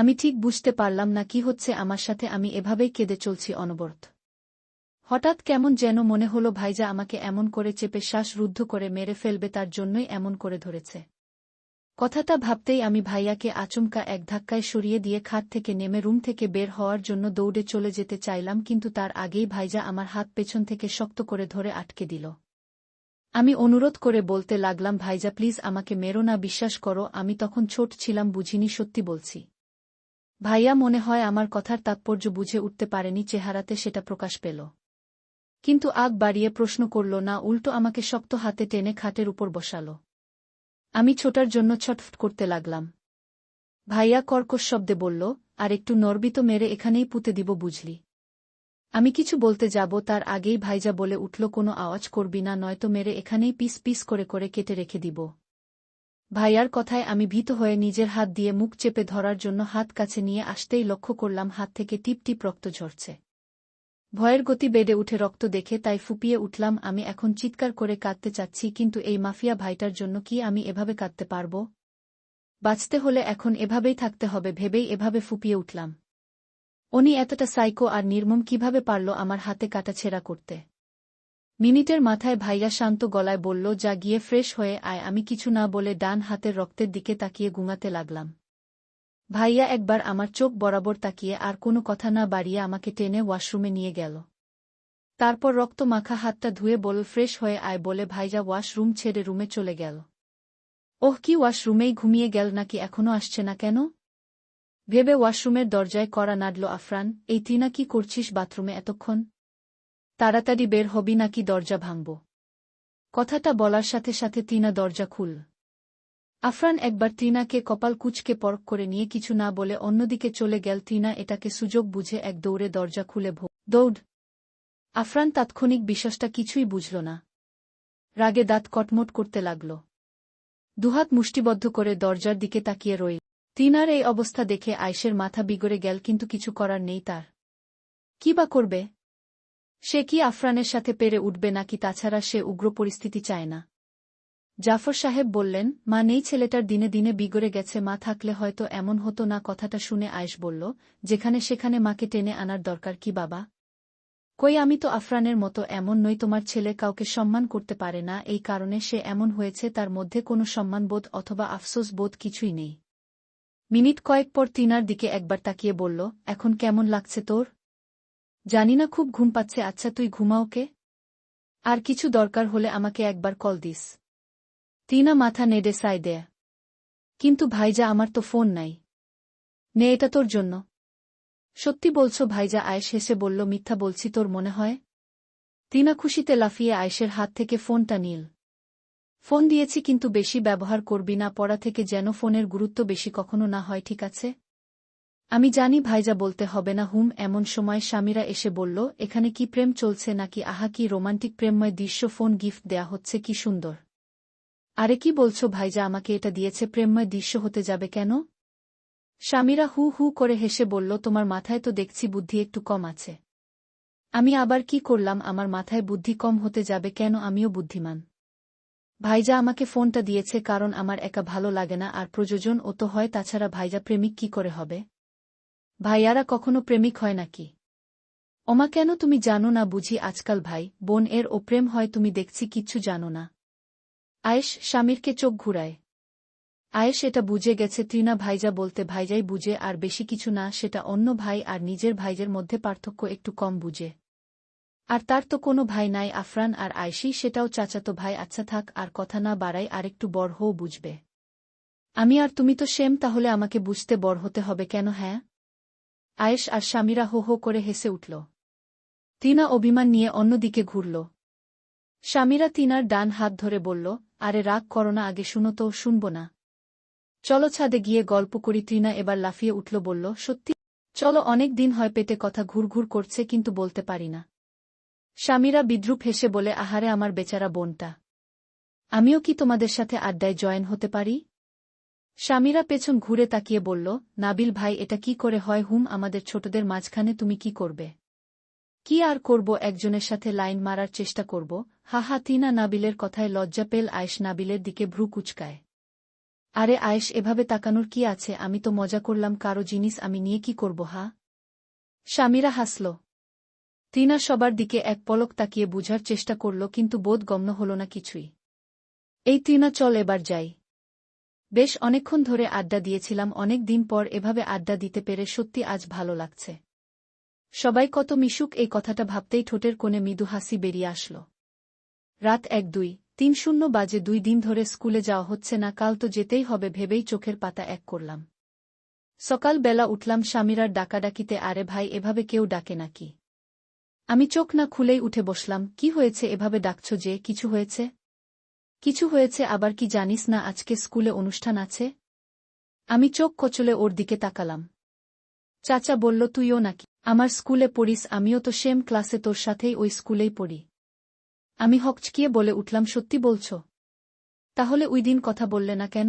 আমি ঠিক বুঝতে পারলাম না কি হচ্ছে আমার সাথে, আমি এভাবেই কেঁদে চলছি অনবরত। হঠাৎ কেমন যেন মনে হলো ভাইজা আমাকে এমন করে চেপে শ্বাস রুদ্ধ করে মেরে ফেলবে, তার জন্যই এমন করে ধরেছে। কথাটা ভাবতেই আমি ভাইয়াকে আচমকা এক ধাক্কায় সরিয়ে দিয়ে খাট থেকে নেমে রুম থেকে বের হওয়ার জন্য দৌড়ে চলে যেতে চাইলাম, কিন্তু তার আগেই ভাইজা আমার হাত পেছন থেকে শক্ত করে ধরে আটকে দিল। আমি অনুরোধ করে বলতে লাগলাম, ভাইজা প্লিজ আমাকে মেরো না, বিশ্বাস করো, আমি তখন ছোট ছিলাম, বুঝিনি, সত্যি বলছি। ভাইয়া মনে হয় আমার কথার তাৎপর্য বুঝে উঠতে পারেনি, চেহারাতে সেটা প্রকাশ পেল। কিন্তু আগ বাড়িয়ে প্রশ্ন করল, না, উল্টো আমাকে শক্ত হাতে টেনে খাটের উপর বসাল। আমি ছোটার জন্য ছটফট করতে লাগলাম। ভাইয়া কর্কশ শব্দে বলল, আর একটু নর্বিত মেরে এখানেই পুঁতে দিব বুঝলি। আমি কিছু বলতে যাব, তার আগেই ভাইজা বলে উঠল, কোনো আওয়াজ করবি না, নয়তো মেরে এখানেই পিস পিস করে করে কেটে রেখে দিব। ভাইয়ার কথায় আমি ভীত হয়ে নিজের হাত দিয়ে মুখ চেপে ধরার জন্য হাত কাছে নিয়ে আসতেই লক্ষ্য করলাম হাত থেকে টিপ টিপ রক্ত ঝরছে। ভয়ের গতি বেড়ে উঠে রক্ত দেখে তাই ফুপিয়ে উঠলাম, আমি এখন চিৎকার করে কাঁদতে চাচ্ছি, কিন্তু এই মাফিয়া ভাইটার জন্য কি আমি এভাবে কাঁদতে পারব? বাঁচতে হলে এখন এভাবেই থাকতে হবে, ভেবেই এভাবে ফুপিয়ে উঠলাম। উনি এতটা সাইকো আর নির্মম কীভাবে পারল আমার হাতে কাটা ছেঁড়া করতে? মিনিটের মাথায় ভাইয়া শান্ত গলায় বলল, যা গিয়ে ফ্রেশ হয়ে আয়, আমি কিছু না বলে ডান হাতের রক্তের দিকে তাকিয়ে গুঙাতে লাগলাম। ভাইয়া একবার আমার চোখ বরাবর তাকিয়ে আর কোনো কথা না বাড়িয়ে আমাকে টেনে ওয়াশরুমে নিয়ে গেল। তারপর রক্ত মাখা হাতটা ধুয়ে বল ফ্রেশ হয়ে আয় বলে ভাইজা ওয়াশরুম ছেড়ে রুমে চলে গেল। ওহ, কি ওয়াশরুমেই ঘুমিয়ে গেল নাকি, এখনও আসছে না কেন? ভেবে ওয়াশরুমের দরজায় করা নাড়ল আফরান, এই তিনা কি করছিস বাথরুমে এতক্ষণ? তাড়াতাড়ি বের হবি নাকি দরজা ভাঙব? কথাটা বলার সাথে সাথে তিনা দরজা খুল। আফরান একবার টিনাকে কপাল কুচকে পরক করে নিয়ে কিছু না বলে অন্যদিকে চলে গেল। টিনা এটাকে সুযোগ বুঝে এক দৌড়ে দরজা খুলে ভো দৌড়। আফরান তাৎক্ষণিক বিশ্বাসটা কিছুই বুঝল না। রাগে দাঁত কটমট করতে লাগল। দুহাত মুষ্টিবদ্ধ করে দরজার দিকে তাকিয়ে রইল। তিনার এই অবস্থা দেখে আয়েশের মাথা বিগড়ে গেল, কিন্তু কিছু করার নেই তার। কি বা করবে? সে কি আফরানের সাথে পেরে উঠবে নাকি তাছাড়া সে উগ্র পরিস্থিতি চায় না? জাফর সাহেব বললেন, মা নেই ছেলেটার দিনে দিনে বিগড়ে গেছে, মা থাকলে হয়তো এমন হতো না, কথাটা শুনে আয়েশ বলল, যেখানে সেখানে মাকে টেনে আনার দরকার কি বাবা? কই, আমি তো আফরানের মতো এমন নই, তোমার ছেলে কাউকে সম্মান করতে পারে না, এই কারণে সে এমন হয়েছে, তার মধ্যে কোনো সম্মানবোধ অথবা আফসোস বোধ কিছুই নেই। মিনিট কয়েক পর তিনার দিকে একবার তাকিয়ে বলল, এখন কেমন লাগছে তোর? জানি না খুব ঘুম পাচ্ছে আচ্ছা তুই ঘুমাওকে আর কিছু দরকার হলে আমাকে একবার কল দিস। তিনা মাথা নেড়ে সাই দেয় কিন্তু ভাইজা, আমার তো ফোন নাই। নে, এটা তোর জন্য। সত্যি বলছো, ভাইজা, আয়েশ হেসে বলল, মিথ্যা বলছি, তোর মনে হয়? তিনা খুশিতে লাফিয়ে আয়েশের হাত থেকে ফোনটা নীল। ফোন দিয়েছি, কিন্তু বেশি ব্যবহার করবি না, পড়া থেকে যেন ফোনের গুরুত্ব বেশি কখনো না হয়, ঠিক আছে? আমি জানি ভাইজা বলতে হবে না হুম, এমন সময় স্বামীরা এসে বলল, এখানে কি প্রেম চলছে নাকি? আহা, কি রোমান্টিক প্রেমময় দৃশ্য, ফোন গিফট দেয়া হচ্ছে, কি সুন্দর। আরে কি বলছো ভাইজা, আমাকে এটা দিয়েছে, প্রেমময় দৃশ্য হতে যাবে কেন? স্বামীরা হু হু করে হেসে বলল, তোমার মাথায় তো দেখছি বুদ্ধি একটু কম আছে। আমি আবার কি করলাম, আমার মাথায় বুদ্ধি কম হতে যাবে কেন, আমিও বুদ্ধিমান। ভাইজা আমাকে ফোনটা দিয়েছে, কারণ আমার একা ভালো লাগে না, আর প্রযোজন ও তো হয়, তাছাড়া ভাইজা প্রেমিক কি করে হবে? ভাইয়ারা কখনো প্রেমিক হয় নাকি? ওমা, কেন তুমি জানো না বুঝি আজকাল ভাই, বোন এর ও প্রেম হয়, তুমি দেখছি কিচ্ছু জানো না। আয়েশ, স্বামীরকে চোখ ঘুরায়। আয়েশ, এটা বুঝে গেছে, তৃণা ভাইজা বলতে ভাইজাই বুঝে, আর বেশি কিছু না, সেটা অন্য ভাই আর নিজের ভাইজের মধ্যে পার্থক্য একটু কম বুঝে। আর তার তো কোনো ভাই নাই, আফরান আর আয়েশি সেটাও চাচাতো ভাই আচ্ছা থাক, আর কথা না বাড়াই আর একটু বড় হও বুঝবে। আমি আর তুমি তো সেম, তাহলে আমাকে বুঝতে বড় হতে হবে কেন হ্যাঁ? আয়েশ আর স্বামীরা হো হো করে হেসে উঠল। তিনা অভিমান নিয়ে অন্যদিকে ঘুরল। স্বামীরা তিনার ডান হাত ধরে বলল, আরে রাগ করো না, আগে শুনো তো, শুনব না। চলো ছাদে গিয়ে গল্প করি ত্রিনা এবার লাফিয়ে উঠল, বলল, সত্যি? চলো, অনেক দিন হয় পেটে কথা ঘুরঘুর করছে, কিন্তু বলতে পারি না। স্বামীরা বিদ্রুপ হেসে বলে, আহারে, আমার বেচারা বোনটা। আমিও কি তোমাদের সাথে আড্ডায় জয়েন হতে পারি? স্বামীরা পেছন ঘুরে তাকিয়ে বলল, নাবিল ভাই, এটা কি করে হয় হুম, আমাদের ছোটদের মাঝখানে তুমি কি করবে? কি আর করব, একজনের সাথে লাইন মারার চেষ্টা করব? হা হা, তিনা নাবিলের কথায় লজ্জা পেল, আয়েশ নাবিলের দিকে ভ্রু কুচকায়। আরে আয়েশ, এভাবে তাকানোর কি আছে? আমি তো মজা করলাম, কারও জিনিস আমি নিয়ে কি করব, হা? স্বামীরা হাসল। তিনা সবার দিকে এক পলক তাকিয়ে বুঝার চেষ্টা করল, কিন্তু বোধগম্য হল না কিছুই। এই তিনা, চল এবার যাই। বেশ অনেকক্ষণ ধরে আড্ডা দিয়েছিলাম, অনেক দিন পর এভাবে আড্ডা দিতে পেরে সত্যি আজ ভালো লাগছে। সবাই কত মিশুক, এই কথাটা ভাবতেই ঠোঁটের কোণে মৃদু হাসি বেরিয়ে আসল। রাত এক দুই, তিন শূন্য বাজে দুই দিন ধরে স্কুলে যাওয়া হচ্ছে না, কাল তো যেতেই হবে ভেবেই চোখের পাতা এক করলাম। সকাল বেলা উঠলাম স্বামীরার ডাকাডাকিতে, আরে ভাই, এভাবে কেউ ডাকে নাকি? আমি চোখ না খুলেই উঠে বসলাম, কি হয়েছে? এভাবে ডাকছ যে, কিছু হয়েছে? কিছু হয়েছে আবার কি জানিস না আজকে স্কুলে অনুষ্ঠান আছে? আমি চোখ কচলে ওর দিকে তাকালাম। চাচা বলল, তুইও নাকি? আমার স্কুলে পড়িস, আমিও তো সেম ক্লাসে তোর সাথেই ওই স্কুলেই পড়ি। আমি হকচকিয়ে বলে উঠলাম, সত্যি বলছ? তাহলে ওই দিন কথা বললে না কেন?